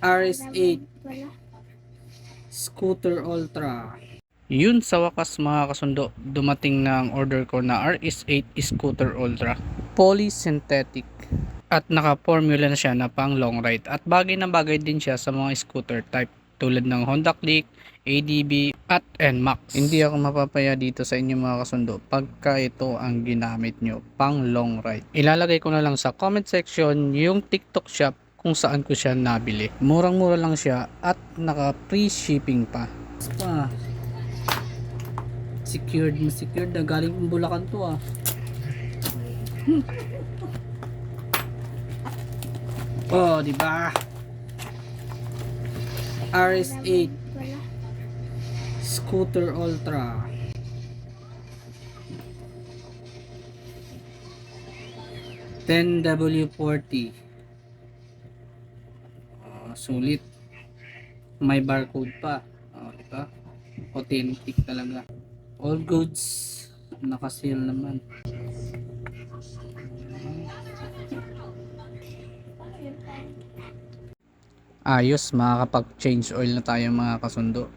RS8 Scooter Ultra. Yun sa wakas mga kasundo, dumating na ang order ko na RS8 Scooter Ultra. Polysynthetic. At naka-formula na siya na pang long ride. At bagay na bagay din siya sa mga scooter type tulad ng Honda Click, ADB at NMAX. Hindi ako mapapaya dito sa inyo mga kasundo pagka ito ang ginamit nyo pang long ride. Ilalagay ko na lang sa comment section yung TikTok shop kung saan ko siya nabili. Murang-mura lang siya at naka free shipping pa. Pa. Secured na secured na galing ng Bulacan to ah. Oh, di ba? RS8 Scooter Ultra. Ten W40. Ah, sulit. May barcode pa. Oh, di ba? Authentic talaga. All goods naka-seal naman. Ayos, makakapag-change oil na tayo mga kasundo.